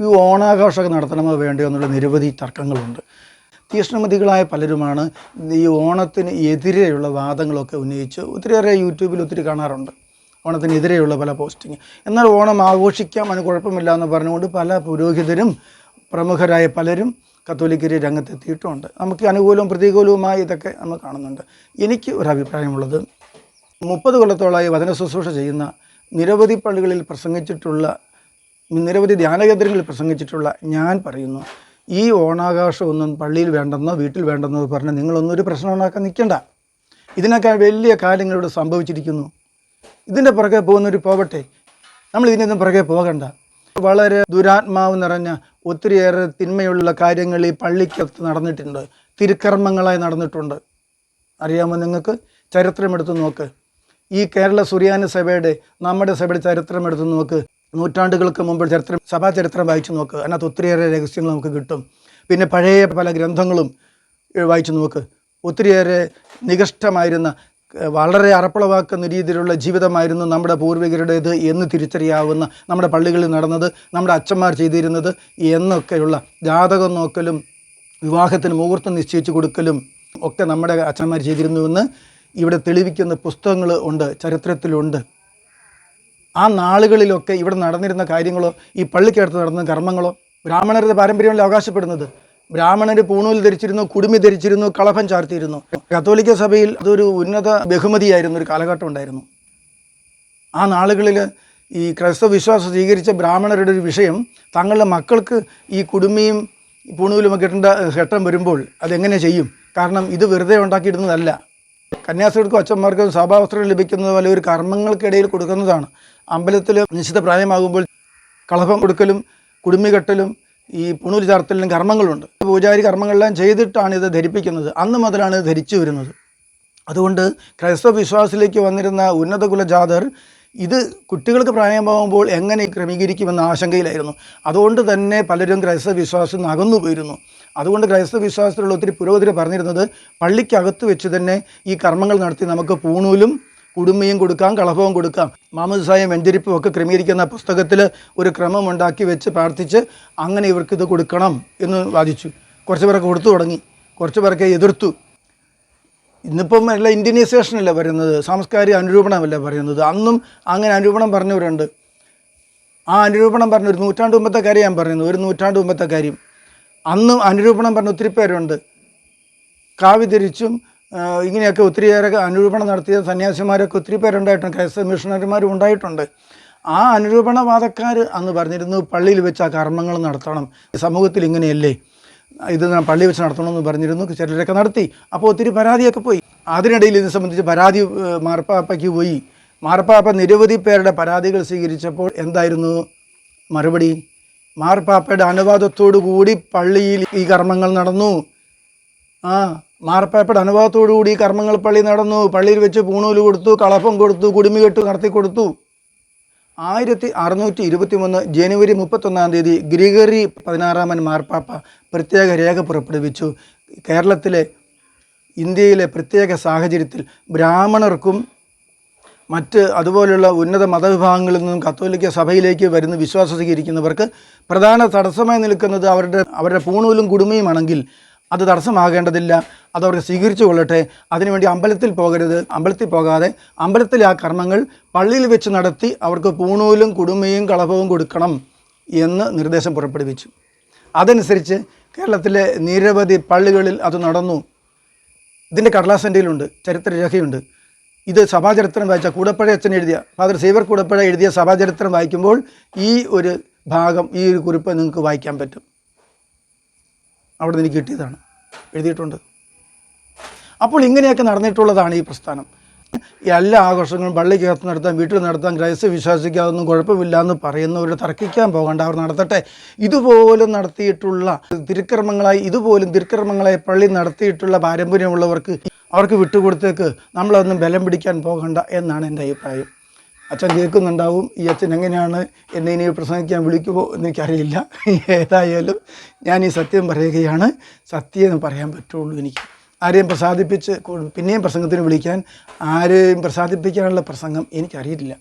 ഈ ഓണാഘോഷമൊക്കെ നടത്തണമോ വേണ്ടയോ എന്നുള്ള നിരവധി തർക്കങ്ങളുണ്ട്. തീഷ്ണമതികളായ പലരുമാണ് ഈ ഓണത്തിന് എതിരെയുള്ള വാദങ്ങളൊക്കെ ഉന്നയിച്ച് ഒത്തിരിയേറെ യൂട്യൂബിൽ ഒത്തിരി കാണാറുണ്ട്. ഓണത്തിനെതിരെയുള്ള പല പോസ്റ്റിങ്. എന്നാൽ ഓണം ആഘോഷിക്കാം അതിന് കുഴപ്പമില്ല എന്ന് പറഞ്ഞുകൊണ്ട് പല പുരോഹിതരും പ്രമുഖരായ പലരും കത്തോലിക്കര് രംഗത്തെത്തിയിട്ടുണ്ട്. നമുക്ക് അനുകൂലവും പ്രതികൂലവുമായി ഇതൊക്കെ നമ്മൾ കാണുന്നുണ്ട്. എനിക്ക് ഒരു അഭിപ്രായമുള്ളത് മുപ്പത് കൊല്ലത്തോളമായി വചന ശുശ്രൂഷ ചെയ്യുന്ന നിരവധി പള്ളികളിൽ പ്രസംഗിച്ചിട്ടുള്ള നിരവധി ധ്യാനകേന്ദ്രങ്ങളിൽ പ്രസംഗിച്ചിട്ടുള്ള ഞാൻ പറയുന്നു ഈ ഓണാകാശമൊന്നും പള്ളിയിൽ വേണ്ടെന്നോ വീട്ടിൽ വേണ്ടെന്നോ പറഞ്ഞ് നിങ്ങളൊന്നും ഒരു പ്രശ്നം ഉണ്ടാക്കാൻ നിൽക്കണ്ട. ഇതിനേക്കാൾ വലിയ കാര്യങ്ങൾ ഇവിടെ സംഭവിച്ചിരിക്കുന്നു. ഇതിന്റെ പുറകെ പോകുന്നവർ പോവട്ടെ നമ്മൾ ഇതിനൊന്നും പുറകെ പോകണ്ട. വളരെ ദുരാത്മാവ് നിറഞ്ഞ ഒത്തിരിയേറെ തിന്മയുള്ള കാര്യങ്ങൾ ഈ പള്ളിക്കകത്ത് നടന്നിട്ടുണ്ട്. തിരുക്കർമ്മങ്ങളായി നടന്നിട്ടുണ്ട്. അറിയാമോ നിങ്ങൾക്ക്? ചരിത്രം എടുത്ത് നോക്ക്. ഈ കേരള സുറിയാനി സഭയുടെ നമ്മുടെ സഭയുടെ ചരിത്രം എടുത്തു നോക്ക്. നൂറ്റാണ്ടുകൾക്ക് മുമ്പ് ചരിത്രം സഭാ ചരിത്രം വായിച്ചു നോക്ക്. അതിനകത്ത് ഒത്തിരിയേറെ രഹസ്യങ്ങൾ നമുക്ക് കിട്ടും. പിന്നെ പഴയ പല ഗ്രന്ഥങ്ങളും വായിച്ചു നോക്ക്. ഒത്തിരിയേറെ നികഷ്ടമായിരുന്ന വളരെ അറപ്പളവാക്കുന്ന രീതിയിലുള്ള ജീവിതമായിരുന്നു നമ്മുടെ പൂർവികരുടേത് എന്ന് തിരിച്ചറിയാവുന്ന നമ്മുടെ പള്ളികളിൽ നടന്നത് നമ്മുടെ അച്ഛന്മാർ ചെയ്തിരുന്നത് എന്നൊക്കെയുള്ള ജാതകം നോക്കലും വിവാഹത്തിന് മുഹൂർത്തം നിശ്ചയിച്ചു കൊടുക്കലും ഒക്കെ നമ്മുടെ അച്ഛന്മാർ ചെയ്തിരുന്നുവെന്ന് ഇവിടെ തെളിവിക്കുന്ന പുസ്തകങ്ങൾ ഉണ്ട് ചരിത്രത്തിലുണ്ട്. ആ നാളുകളിലൊക്കെ ഇവിടെ നടന്നിരുന്ന കാര്യങ്ങളോ ഈ പള്ളിക്കടുത്ത് നടന്ന കർമ്മങ്ങളോ ബ്രാഹ്മണരുടെ പാരമ്പര്യമല്ല അവകാശപ്പെടുന്നത്. ബ്രാഹ്മണർ പൂണൂൽ ധരിച്ചിരുന്നു കുടുമി ധരിച്ചിരുന്നു കളഭം ചാർത്തിയിരുന്നു. കത്തോലിക്ക സഭയിൽ അതൊരു ഉന്നത ബഹുമതിയായിരുന്നു ഒരു കാലഘട്ടം ഉണ്ടായിരുന്നു. ആ നാളുകളിൽ ഈ ക്രൈസ്തവ വിശ്വാസം സ്വീകരിച്ച ബ്രാഹ്മണരുടെ ഒരു വിഷയം തങ്ങളുടെ മക്കൾക്ക് ഈ കുടുമിയും പൂണൂലുമൊക്കെ ഇട്ടേണ്ട ഘട്ടം വരുമ്പോൾ അതെങ്ങനെ ചെയ്യും? കാരണം ഇത് വെറുതെ ഉണ്ടാക്കിയിടുന്നതല്ല കന്യാസ്ത്രീകൾക്കും അച്ഛന്മാർക്കും സഭാവസ്ത്രം ലഭിക്കുന്നത് പോലെ ഒരു കർമ്മങ്ങൾക്കിടയിൽ കൊടുക്കുന്നതാണ്. അമ്പലത്തിൽ നിശ്ചിത പ്രായമാകുമ്പോൾ കളഭം കൊടുക്കലും കുടുമി കെട്ടലും ഈ പുണൂൽ ചാർത്തലിനും കർമ്മങ്ങളുണ്ട്. പൂജാരി കർമ്മങ്ങളെല്ലാം ചെയ്തിട്ടാണ് ഇത് ധരിപ്പിക്കുന്നത്. അന്ന് മുതലാണ് ഇത് ധരിച്ചു വരുന്നത്. അതുകൊണ്ട് ക്രൈസ്തവ വിശ്വാസത്തിലേക്ക് വന്നിരുന്ന ഉന്നതകുല കുലജാതർ ഇത് കുട്ടികൾക്ക് പ്രായമാകുമ്പോൾ എങ്ങനെ ക്രമീകരിക്കുമെന്ന ആശങ്കയിലായിരുന്നു. അതുകൊണ്ട് തന്നെ പലരും ക്രൈസ്തവ വിശ്വാസം അകന്നു പോയിരുന്നു. അതുകൊണ്ട് ക്രൈസ്തവ വിശ്വാസത്തിലുള്ള ഒത്തിരി പുരോഗതി പറഞ്ഞിരുന്നത് പള്ളിക്കകത്ത് വെച്ച് തന്നെ ഈ കർമ്മങ്ങൾ നടത്തി നമുക്ക് പൂണൂലും കുടുംബയും കൊടുക്കാം കളഭവും കൊടുക്കാം. മാമസായും വെഞ്ചരിപ്പും ഒക്കെ ക്രമീകരിക്കുന്ന പുസ്തകത്തിൽ ഒരു ക്രമം ഉണ്ടാക്കി വെച്ച് പ്രാർത്ഥിച്ച് അങ്ങനെ ഇവർക്ക് ഇത് കൊടുക്കണം എന്ന് വാദിച്ചു. കുറച്ച് പേരൊക്കെ കൊടുത്തു തുടങ്ങി. കുറച്ച് പേരൊക്കെ എതിർത്തു. ഇന്നിപ്പം എല്ലാം ഇന്ത്യനൈസേഷനല്ലേ പറയുന്നത്? സാംസ്കാരിക അനുരൂപണമല്ല പറയുന്നത്? അന്നും അങ്ങനെ അനുരൂപണം പറഞ്ഞവരുണ്ട്. ആ അനുരൂപണം പറഞ്ഞ ഒരു നൂറ്റാണ്ട് മുമ്പത്തെ കാര്യം ഞാൻ പറയുന്നു. ഒരു നൂറ്റാണ്ട് മുമ്പത്തെ കാര്യം. അന്നും അനുരൂപണം പറഞ്ഞ ഒത്തിരി പേരുണ്ട്. കാവ്യ ധരിച്ചും ആ, ഇങ്ങനെയൊക്കെ ഒത്തിരിയേറെ അനുരൂപണം നടത്തിയ സന്യാസിമാരൊക്കെ ഒത്തിരി പേരുണ്ടായിട്ടുണ്ട്. ക്രൈസ്തവ മിഷണറിമാരും ഉണ്ടായിട്ടുണ്ട്. ആ അനുരൂപണവാദക്കാർ അന്ന് പറഞ്ഞിരുന്നു പള്ളിയിൽ വെച്ച് ആ കർമ്മങ്ങൾ നടത്തണം. സമൂഹത്തിൽ ഇങ്ങനെയല്ലേ? ഇത് പള്ളി വെച്ച് നടത്തണമെന്ന് പറഞ്ഞിരുന്നു ചിലരൊക്കെ നടത്തി. അപ്പോൾ ഒത്തിരി പരാതിയൊക്കെ പോയി. അതിനിടയിൽ ഇത് സംബന്ധിച്ച് പരാതി മാർപ്പാപ്പയ്ക്ക് പോയി. മാർപ്പാപ്പ നിരവധി പേരുടെ പരാതികൾ സ്വീകരിച്ചപ്പോൾ എന്തായിരുന്നു മറുപടി? മാർപ്പാപ്പയുടെ അനുവാദത്തോടു കൂടി പള്ളിയിൽ ഈ കർമ്മങ്ങൾ നടന്നു. ആ മാർപ്പാപ്പയുടെ അനുഭവത്തോടു കൂടി കർമ്മങ്ങൾ പള്ളി നടന്നു. പള്ളിയിൽ വെച്ച് പൂണൂൽ കൊടുത്തു കളപ്പം കൊടുത്തു കുടുമി കെട്ട് നടത്തി കൊടുത്തു. ആയിരത്തി അറുന്നൂറ്റി ഇരുപത്തി മൂന്ന് ജനുവരി മുപ്പത്തൊന്നാം തീയതി ഗ്രിഗറി പതിനാറാമൻ മാർപ്പാപ്പ പ്രത്യേക രേഖ പുറപ്പെടുവിച്ചു. കേരളത്തിലെ ഇന്ത്യയിലെ പ്രത്യേക സാഹചര്യത്തിൽ ബ്രാഹ്മണർക്കും മറ്റ് അതുപോലുള്ള ഉന്നത മതവിഭാഗങ്ങളിൽ നിന്നും കത്തോലിക്ക സഭയിലേക്ക് വരുന്ന വിശ്വാസം സ്വീകരിക്കുന്നവർക്ക് പ്രധാന തടസ്സമായി നിൽക്കുന്നത് അവരുടെ അവരുടെ പൂണൂലും കുടുമയുമാണെങ്കിൽ അത് തടസ്സമാകേണ്ടതില്ല. അതവർക്ക് സ്വീകരിച്ചു കൊള്ളട്ടെ. അതിനുവേണ്ടി അമ്പലത്തിൽ പോകരുത്. അമ്പലത്തിൽ പോകാതെ അമ്പലത്തിലെ ആ കർമ്മങ്ങൾ പള്ളിയിൽ വെച്ച് നടത്തി അവർക്ക് പൂണൂലും കുടുമയും കളഭവും കൊടുക്കണം എന്ന് നിർദ്ദേശം പുറപ്പെടുവിച്ചു. അതനുസരിച്ച് കേരളത്തിലെ നിരവധി പള്ളികളിൽ അത് നടന്നു. ഇതിന്റെ കടലാസന്റെയിലുണ്ട് ചരിത്രരേഖയുണ്ട്. ഇത് സഭാചരിത്രം വായിച്ച കൂടപ്പഴ അച്ഛൻ എഴുതിയ ഫാദർ സേവർ കൂടപ്പഴ എഴുതിയ സഭാചരിത്രം വായിക്കുമ്പോൾ ഈ ഒരു ഭാഗം ഈ ഒരു കുറിപ്പ് നിങ്ങൾക്ക് വായിക്കാൻ പറ്റും. അവിടെ നിന്ന് എനിക്ക് കിട്ടിയതാണ്. എഴുതിയിട്ടുണ്ട്. അപ്പോൾ ഇങ്ങനെയൊക്കെ നടന്നിട്ടുള്ളതാണ് ഈ പ്രസ്ഥാനം. എല്ലാ ആഘോഷങ്ങളും പള്ളിക്കകത്ത് നടത്താം വീട്ടിൽ നടത്താം ക്രൈസ്തവ വിശ്വാസിക്കാതൊന്നും കുഴപ്പമില്ല എന്ന് പറയുന്നവരുടെ തർക്കിക്കാൻ പോകണ്ട. അവർ നടത്തട്ടെ. ഇതുപോലെ നടത്തിയിട്ടുള്ള തിരുക്കർമ്മങ്ങളായി ഇതുപോലും തിരുക്കർമ്മങ്ങളായി പള്ളി നടത്തിയിട്ടുള്ള പാരമ്പര്യമുള്ളവർക്ക് അവർക്ക് വിട്ടുകൊടുത്തേക്ക് നമ്മളതൊന്നും ബലം പിടിക്കാൻ പോകണ്ട എന്നാണ് എന്റെ അഭിപ്രായം. അച്ഛൻ കേൾക്കുന്നുണ്ടാവും ഈ അച്ഛൻ എങ്ങനെയാണ് എന്നെ ഇനി പ്രസംഗിക്കാൻ വിളിക്കുമോ എന്നെനിക്കറിയില്ല ഏതായാലും ഞാൻ ഈ സത്യം പറയുകയാണ്. സത്യം എന്ന് പറയാൻ പറ്റുള്ളൂ എനിക്ക്. ആരെയും പ്രസാദിപ്പിച്ച് പിന്നെയും പ്രസംഗത്തിന് വിളിക്കാൻ ആരെയും പ്രസാദിപ്പിക്കാനുള്ള പ്രസംഗം എനിക്കറിയില്ല.